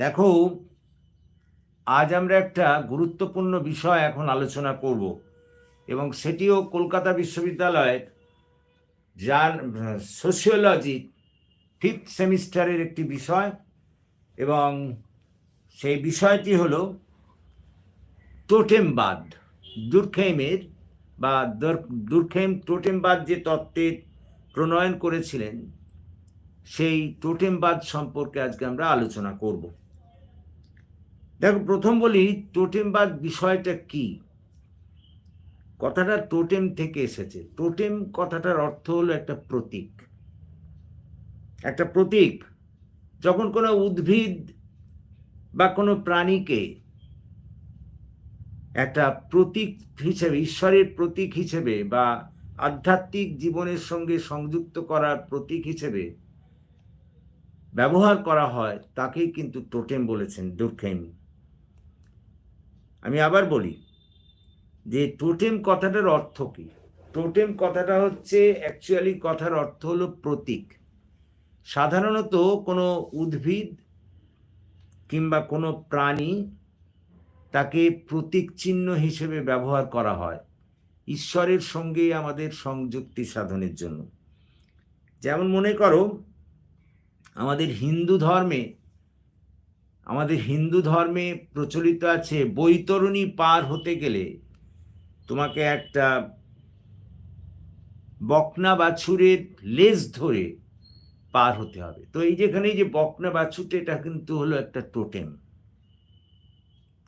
দেখো, আজ আমরা একটা গুরুত্বপূর্ণ বিষয় এখন আলোচনা করব এবং সেটিও কলকাতা বিশ্ববিদ্যালয়ের যার সোশিওলজি ফিফথ সেমিস্টারের একটি বিষয় এবং সেই বিষয়টি হলো টোটেমবাদ দুর্খেমের বা দুর্খেম টোটেমবাদ যে তত্ত্বের প্রণয়ন করেছিলেন, সেই টোটেমবাদ সম্পর্কে আজকে আমরা আলোচনা করব। দেখো, প্রথম বলি, টোটেমবাদ বিষয়টা কি? কথাটা টোটেম থেকে এসেছে। টোটেম কথাটার অর্থ হলো একটা প্রতীক। একটা প্রতীক, যখন কোনো উদ্ভিদ বা কোনো প্রাণীকে একটা প্রতীক হিসেবে, ঈশ্বরের প্রতীক হিসেবে বা আধ্যাত্মিক জীবনের সঙ্গে সংযুক্ত করার প্রতীক হিসেবে ব্যবহার করা হয়, তাকেই কিন্তু টোটেম বলেছেন দুর্খেম আমি আবার বলি যে টোটেম কথাটার অর্থ কি? টোটেম কথাটা হচ্ছে অ্যাকচুয়ালি কথার অর্থ হলো প্রতীক। সাধারণত কোনো উদ্ভিদ কিংবা কোনো প্রাণী তাকে প্রতীক চিহ্ন হিসেবে ব্যবহার করা হয় ঈশ্বরের সঙ্গে আমাদের সংযুক্তি সাধনের জন্য। যেমন মনে করো, আমাদের হিন্দু ধর্মে আমাদের হিন্দু ধর্মে প্রচলিত আছে বৈতরণী পার হতে গেলে তোমাকে একটা বকনা বাছুরের লেজ ধরে পার হতে হবে। তো এই যেখানে যে বকনা বাছুরটা, এটা কিন্তু হলো একটা টোটেম।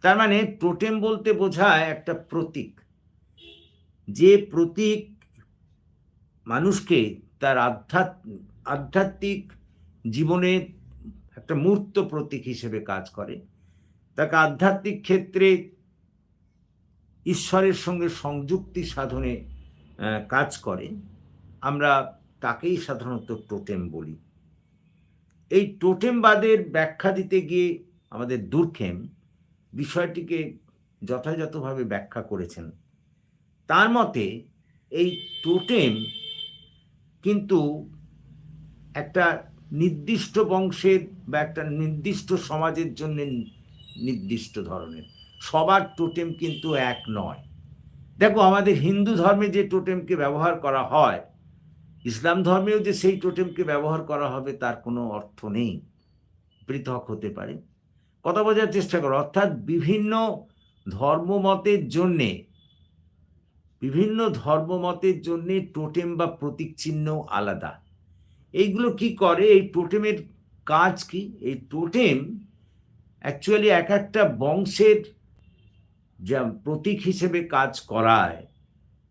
তার মানে টোটেম বলতে বোঝায় একটা প্রতীক। যে প্রতীক মানুষকে তার আধ্যাত্ম আধ্যাত্মিক জীবনের একটা মূর্ত প্রতীক হিসেবে কাজ করে। তাকে আধ্যাত্মিক ক্ষেত্রে ঈশ্বরের সঙ্গে সংযুক্তি সাধনে কাজ করে। আমরা তাকেই সাধারণত টোটেম বলি। এই টোটেমবাদের ব্যাখ্যা দিতে গিয়ে আমাদের দুর্খেম বিষয়টিকে যথাযথভাবে ব্যাখ্যা করেছেন। তার মতে, এই টোটেম কিন্তু একটা নির্দিষ্ট বংশের বা একটা নির্দিষ্ট সমাজের জন্য নির্দিষ্ট ধরনের। সবার টোটেম কিন্তু এক নয়। দেখো, আমাদের হিন্দু ধর্মে যে টোটেমকে ব্যবহার করা হয়, ইসলাম ধর্মেও যে সেই টোটেমকে ব্যবহার করা হবে তার কোনো অর্থ নেই। পৃথক হতে পারে। কথা বোঝার চেষ্টা করো, অর্থাৎ বিভিন্ন ধর্মমতের জন্যে, বিভিন্ন ধর্মমতের জন্যে টোটেম বা প্রতীক চিহ্ন আলাদা। এইগুলো কি করে? এই টোটেমের কাজ কি? এই টোটেম অ্যাকচুয়ালি এক একটা বংশের যা প্রতীক হিসেবে কাজ করায়।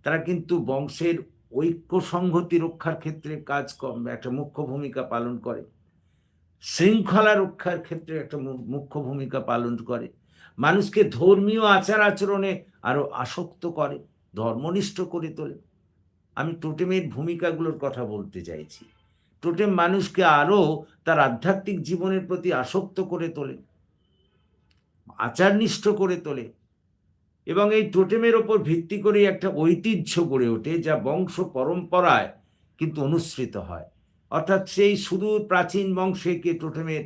তারা কিন্তু বংশের ঐক্য সংহতি রক্ষার ক্ষেত্রে কাজ একটা মুখ্য ভূমিকা পালন করে। শৃঙ্খলা রক্ষার ক্ষেত্রে একটা মুখ্য ভূমিকা পালন করে। মানুষকে ধর্মীয় আচার আচরণে আরও আসক্ত করে, ধর্মনিষ্ঠ করে তোলে। আমি টোটেমের ভূমিকাগুলোর কথা বলতে চাইছি। টোটেম মানুষকে আরও তার আধ্যাত্মিক জীবনের প্রতি আসক্ত করে তোলে, আচারনিষ্ঠ করে তোলে এবং এই টোটেমের ওপর ভিত্তি করে একটা ঐতিহ্য গড়ে ওঠে যা বংশ পরম্পরায় কিন্তু অনুসৃত হয়। অর্থাৎ সেই সুদূর প্রাচীন বংশে কে টোটেমের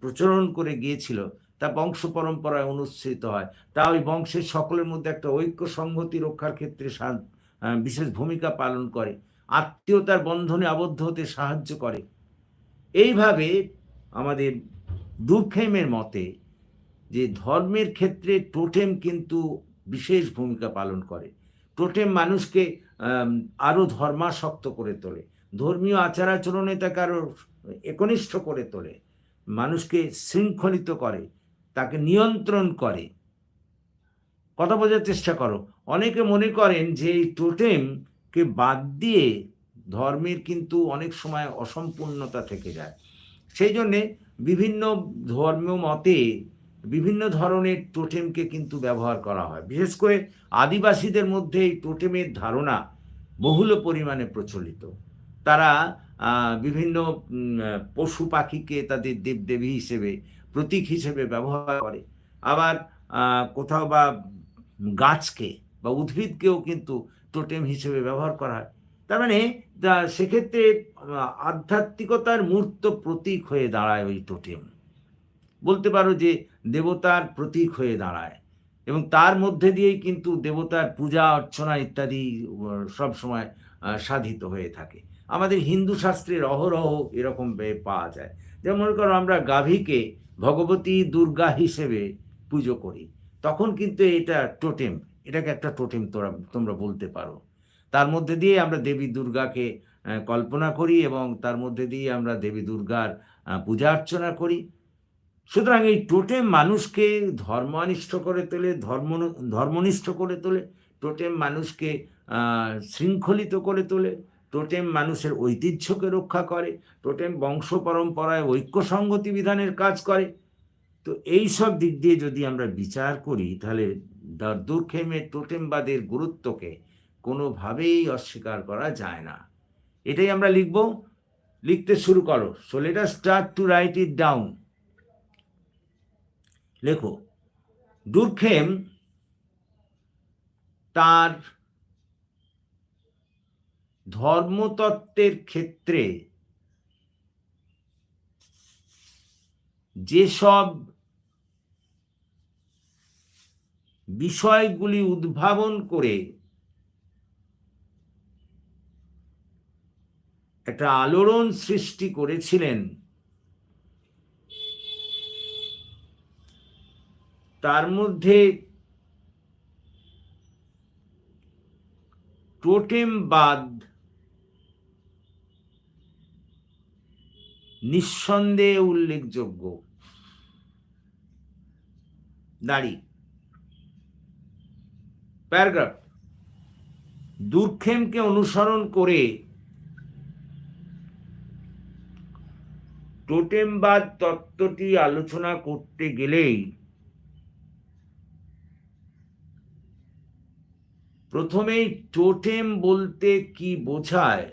প্রচলন করে গিয়েছিল, তা বংশ পরম্পরায় অনুসৃত হয়। তা ওই বংশের সকলের মধ্যে একটা ঐক্য সংহতি রক্ষার ক্ষেত্রে বিশেষ ভূমিকা পালন করে। আত্মীয়তার বন্ধনে আবদ্ধ হতে সাহায্য করে। এইভাবে আমাদের দুর্খেমের মতে যে ধর্মের ক্ষেত্রে টোটেম কিন্তু বিশেষ ভূমিকা পালন করে। টোটেম মানুষকে আরও ধর্মাসক্ত করে তোলে। ধর্মীয় আচার আচরণে তাকে আরও একনিষ্ঠ করে তোলে। মানুষকে শৃঙ্খলিত করে, তাকে নিয়ন্ত্রণ করে। কথা বোঝার চেষ্টা করো। অনেকে মনে করেন যে এই টোটেমকে বাদ দিয়ে ধর্মের কিন্তু অনেক সময় অসম্পূর্ণতা থেকে যায়। সেই জন্যে বিভিন্ন ধর্মীয় মতে বিভিন্ন ধরনের টোটেমকে কিন্তু ব্যবহার করা হয়। বিশেষ করে আদিবাসীদের মধ্যে এই টোটেমের ধারণা বহুল পরিমাণে প্রচলিত। তারা বিভিন্ন পশু পাখিকে তাদের দেবদেবী হিসেবে, প্রতীক হিসেবে ব্যবহার করে। আবার কোথাও বা গাছকে বা উদ্ভিদকেও কিন্তু টোটেম হিসেবে ব্যবহার করা হয়। তার মানে সেক্ষেত্রে আধ্যাত্মিকতার মূর্ত প্রতীক হয়ে দাঁড়ায় ওই টোটেম। বলতে পারো যে, দেবতার প্রতীক হয়ে দাঁড়ায়। এবং তার মধ্যে দিয়েই কিন্তু দেবতার পূজা, অর্চনা ইত্যাদি সব সময় সাধিত হয়ে থাকে। আমাদের হিন্দু শাস্ত্রের অহরহ এরকম পাওয়া যায়। যেমন মনে করো, আমরা গাভীকে ভগবতী দুর্গা হিসেবে পুজো করি। তখন কিন্তু এটা টোটেম। এটাকে একটা টোটেম তোরা, তোমরা বলতে পারো। তার মধ্যে দিয়ে আমরা দেবী দুর্গাকে কল্পনা করি এবং তার মধ্যে দিয়ে আমরা দেবী দুর্গার পূজা অর্চনা করি। সুতরাং এই টোটেম মানুষকে ধর্মানিষ্ঠ করে তোলে, ধর্ম, ধর্মনিষ্ঠ করে তোলে, টোটেম মানুষকে শৃঙ্খলিত করে তোলে, টোটেম মানুষের ঐতিহ্যকে রক্ষা করে, টোটেম বংশ পরম্পরায় ঐক্য সংগতি বিধানের কাজ করে। তো এই সব দিক দিয়ে যদি আমরা বিচার করি, তাহলে দ- টোটেমবাদের গুরুত্বকে কোনোভাবেই অস্বীকার করা যায় না। এটাই আমরা লিখব। লিখতে শুরু করো। So let us start to write it down লেখো, দুর্খেম তার ধর্মতত্ত্বের ক্ষেত্রে যেসব বিষয়গুলি উদ্ভাবন করে একটা আলোড়ন সৃষ্টি করেছিলেন। তার মধ্যে টোটেমবাদ নিঃসন্দেহে উল্লেখযোগ্য। দাঁড়ি। প্যারাগ্রাফ। দুর্ক্ষেমকে অনুসরণ করে টোটেমবাদ তত্ত্বটি আলোচনা করতে গেলেই প্রথমেই টোটেম বলতে কি বোঝায়?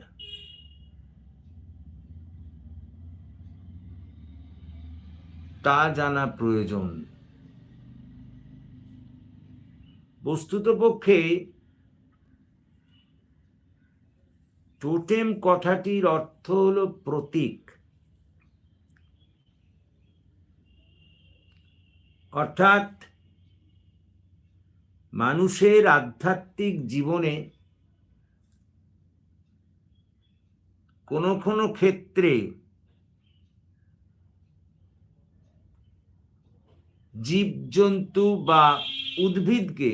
তা জানা প্রয়োজন। বস্তুতপক্ষে টোটেম কথাটির অর্থ হলো প্রতীক। অর্থাৎ মানুষের আধ্যাত্মিক জীবনে কোনো কোনো ক্ষেত্রে জীবজন্তু বা উদ্ভিদকে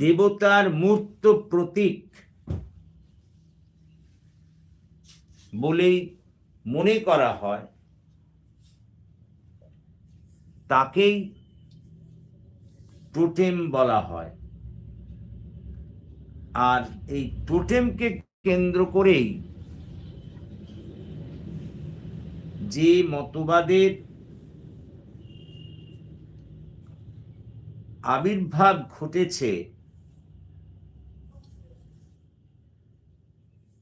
দেবতার মূর্ত প্রতীক বলেই মনে করা হয়, তাকেই টোটেম বলা হয়। আর এই টোটেমকে কেন্দ্র করেই যে মতবাদের আবির্ভাব ঘটেছে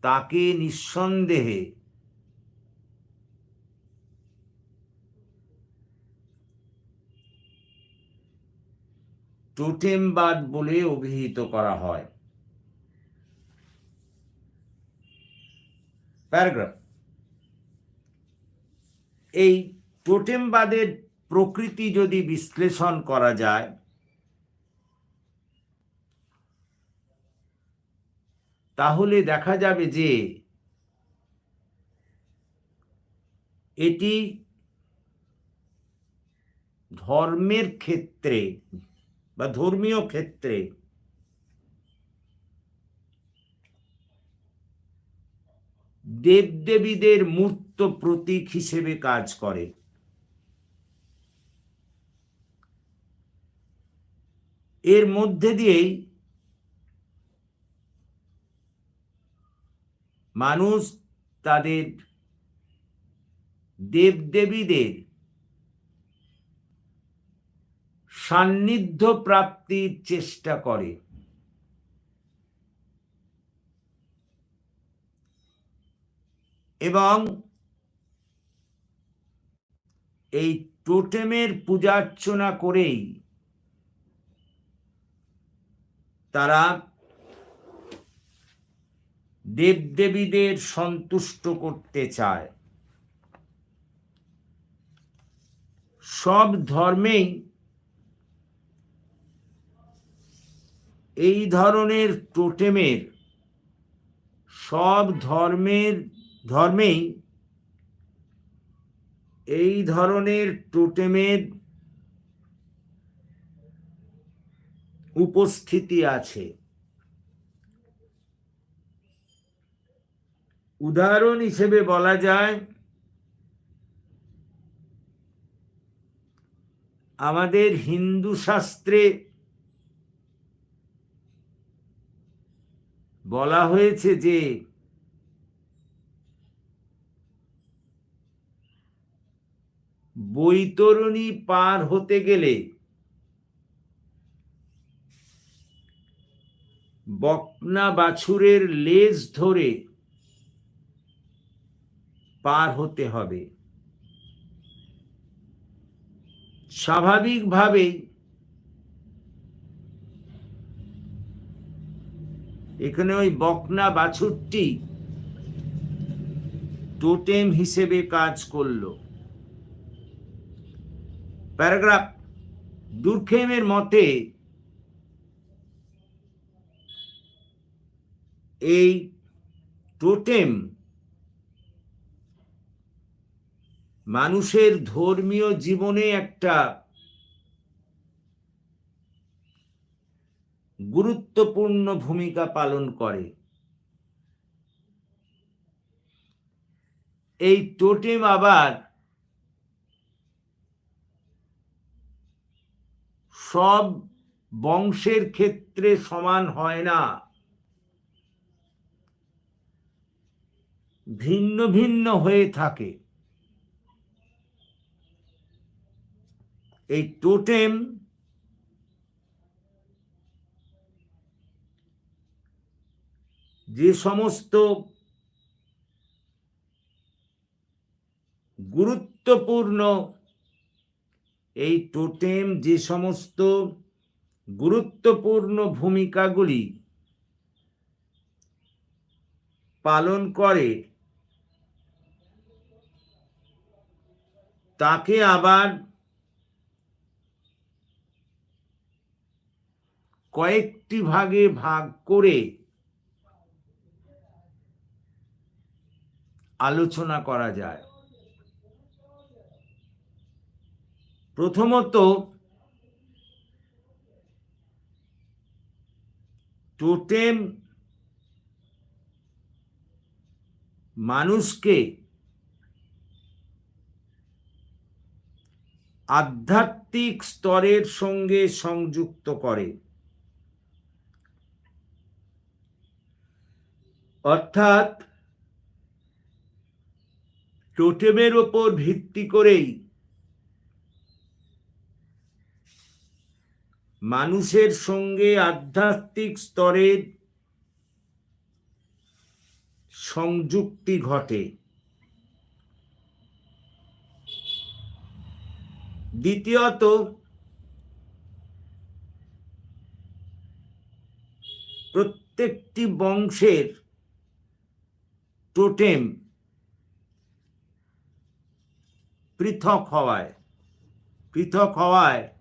তাকে নিঃসন্দেহে টোটেমবাদ বলে অভিহিত করা হয়। প্যারাগ্রাফ এই টোটেমবাদের প্রকৃতি যদি বিশ্লেষণ করা যায়, তাহলে দেখা যাবে যে এটি ধর্মের ক্ষেত্রে বা ধর্মীয় ক্ষেত্রে দেবদেবীদের মূর্ত প্রতীক হিসেবে কাজ করে। এর মধ্যে দিয়েই মানুষ তাদের দেবদেবীদের সান্নিধ্য প্রাপ্তির চেষ্টা করে। এবং এই টোটেমের পূজার্চনা করেই তারা দেবদেবীদের সন্তুষ্ট করতে চায়। সব ধর্মেই এই ধরনের টোটেমের, সব ধর্মের, ধর্মেই এই ধরনের টোটেমের উপস্থিতি আছে। উদাহরণ হিসেবে বলা যায়, আমাদের হিন্দু শাস্ত্রে বলা হয়েছে যে বৈতরণী পার হতে গেলে বকনা বাছুরের লেজ ধরে পার হতে হবে। স্বাভাবিকভাবেই এখানে ওই বকনা বাছুরটি টোটেম হিসেবে কাজ করল। প্যারাগ্রাফ দুর্খেমের মতে এই টোটেম মানুষের ধর্মীয় জীবনে একটা গুরুত্বপূর্ণ ভূমিকা পালন করে। এই টোটেম আবার সব বংশের ক্ষেত্রে সমান হয় না। ভিন্ন ভিন্ন হয়ে থাকে। এই টোটেম যে সমস্ত গুরুত্বপূর্ণ এই টোটেম যে সমস্ত গুরুত্বপূর্ণ ভূমিকাগুলি পালন করে, তাকে আবার কয়েকটি ভাগে ভাগ করে আলোচনা করা যায়। প্রথমত টোটেম মানুষকে আধ্যাত্মিক স্তরের সঙ্গে সংযুক্ত করে। অর্থাৎ টোটেমের ওপর ভিত্তি করেই মানুষের সঙ্গে আধ্যাত্মিক স্তরের সংযুক্তি ঘটে। দ্বিতীয়ত প্রত্যেকটি বংশের টোটেম পৃথক হওয়ায় পৃথক হওয়ায়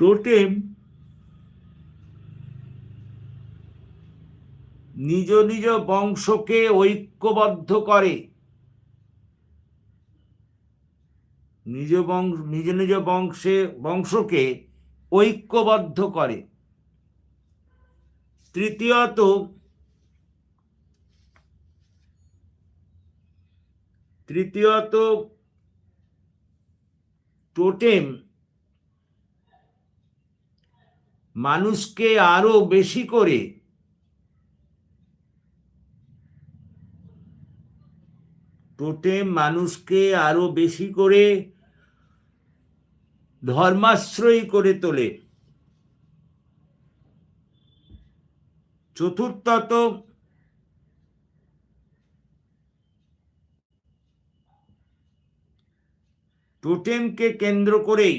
টোটেম নিজ নিজ বংশকে ঐক্যবদ্ধ করে। নিজ বংশ, নিজ নিজ বংশে, বংশকে ঐক্যবদ্ধ করে। তৃতীয়ত তৃতীয়ত টোটেম মানুষকে আরও বেশি করে। টোটেম মানুষকে আরও বেশি করে ধর্মাশ্রয়ী করে তোলে। চতুর্থত, টোটেমকে কেন্দ্র করেই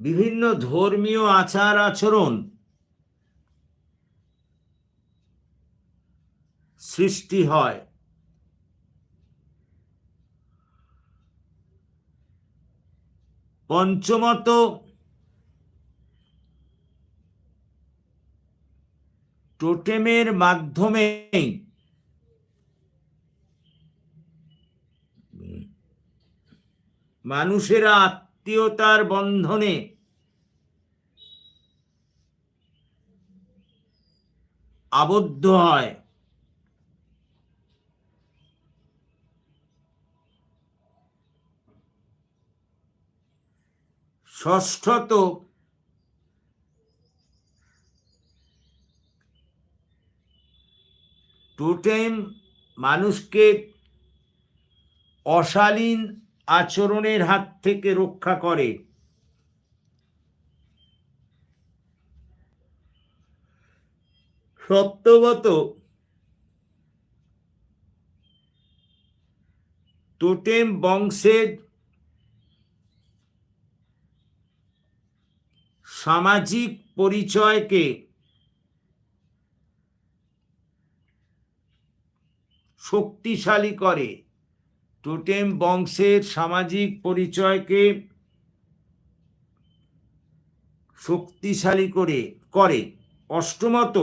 বিভিন্ন ধর্মীয় আচার আচরণ সৃষ্টি হয়। পঞ্চমত টোটেমের মাধ্যমে মানুষেরা আত্মীয়তার বন্ধনে। আবদ্ধ হয়। ষষ্ঠত টোটেম মানুষকে অশালীন আচরণের হাত থেকে রক্ষা করে। সপ্তমত টোটেম বংশের সামাজিক পরিচয়কে শক্তিশালী করে। টোটেম বংশের সামাজিক পরিচয়কে শক্তিশালী করে করে। অষ্টমত,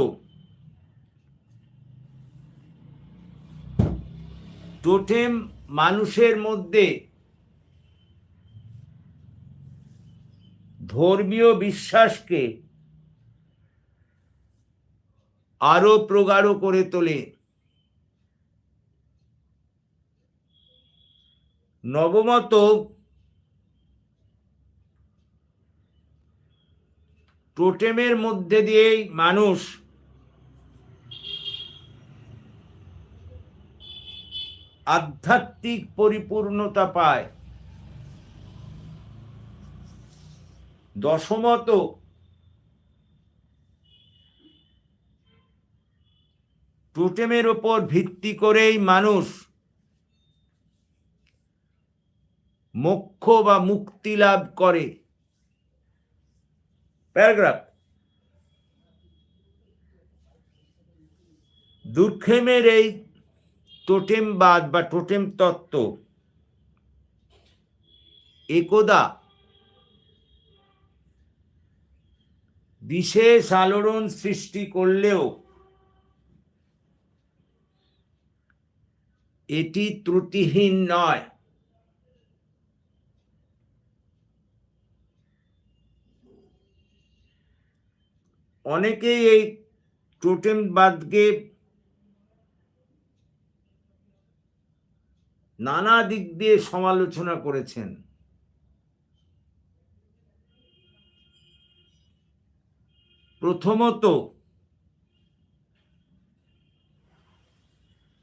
টোটেম মানুষের মধ্যে ধর্মীয় বিশ্বাসকে আরও প্রগাঢ় করে তোলে। নবমত টোটেমের মধ্যে দিয়েই মানুষ আধ্যাত্মিক পরিপূর্ণতা পায়। দশমত টোটেমের ওপর ভিত্তি করেই মানুষ মোক্ষ বা মুক্তি লাভ করে। প্যারাগ্রাফ। দুর্খেমের এই টোটেমবাদ বা টোটেম তত্ত্ব একদা বিশেষ আলোড়ন সৃষ্টি করলেও এটি ত্রুটিহীন নয়। অনেকেই এই টোটেমবাদকে নানা দিক দিয়ে সমালোচনা করেছেন। প্রথমত,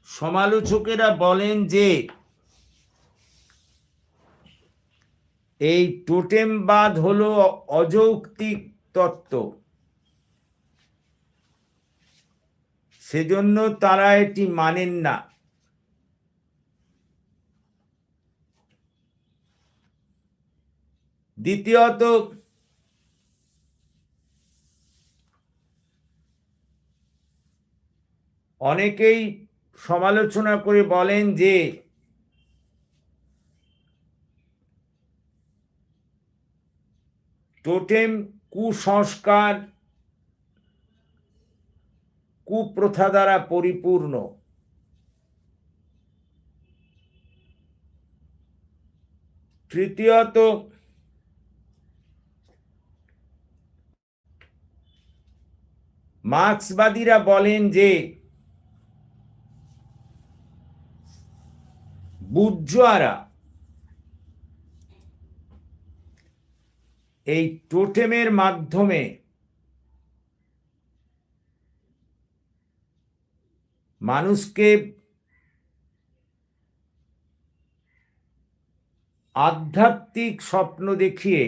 সমালোচকেরা বলেন যে এই টোটেমবাদ হলো অযৌক্তিক তত্ত্ব। সেজন্য তারা এটি মানেন না। দ্বিতীয়ত অনেকেই সমালোচনা করে বলেন যে টোটেম কুসংস্কার কুপ্রথা দ্বারা পরিপূর্ণ। তৃতীয়ত মার্ক্সবাদীরা বলেন যে বুর্জোয়ারা এই টোটেমের মাধ্যমে মানুষকে আধ্যাত্মিক স্বপ্ন দেখিয়ে,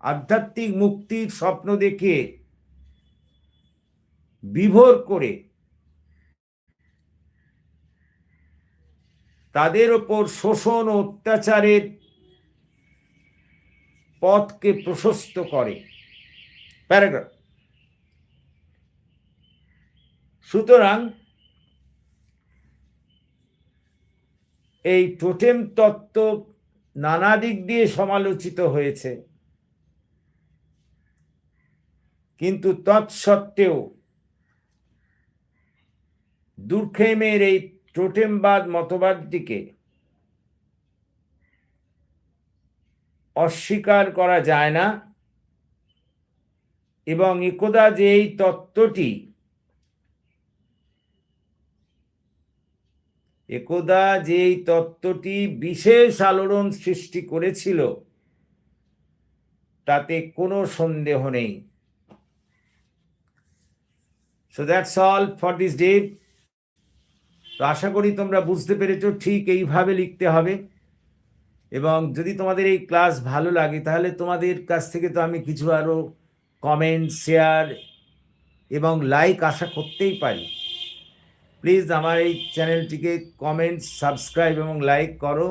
আধ্যাত্মিক মুক্তির স্বপ্ন দেখিয়ে বিভোর করে তাদের ওপর শোষণ ও অত্যাচারের পথকে প্রশস্ত করে। প্যারাগ্রাফ। সুতরাং এই টোটেম তত্ত্ব নানা দিক দিয়ে সমালোচিত হয়েছে। কিন্তু তৎসত্ত্বেও দুর্খেমের এই টোটেমবাদ মতবাদটিকে অস্বীকার করা যায় না এবং একদা যে এই তত্ত্বটি একদা যে এই তত্ত্বটি বিশেষ আলোড়ন সৃষ্টি করেছিল, তাতে কোনো সন্দেহ নেই। So that's all for this day তো আশা করি তোমরা বুঝতে পেরেছ ঠিক এইভাবে লিখতে হবে। এবং যদি তোমাদের এই ক্লাস ভালো লাগে, তাহলে তোমাদের কাছ থেকে তো আমি কিছু আরও কমেন্ট শেয়ার এবং লাইক আশা করতেই পারি। প্লিজ আমার এই চ্যানেলটিকে কমেন্ট সাবস্ক্রাইব এবং লাইক করো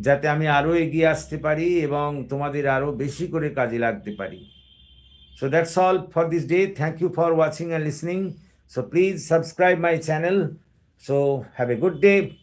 যাতে আমি আরও এগিয়ে আসতে পারি এবং তোমাদের আরও বেশি করে কাজে লাগতে পারি So that's all for this day. Thank you for watching and listening. So please subscribe my channel. So have a good day.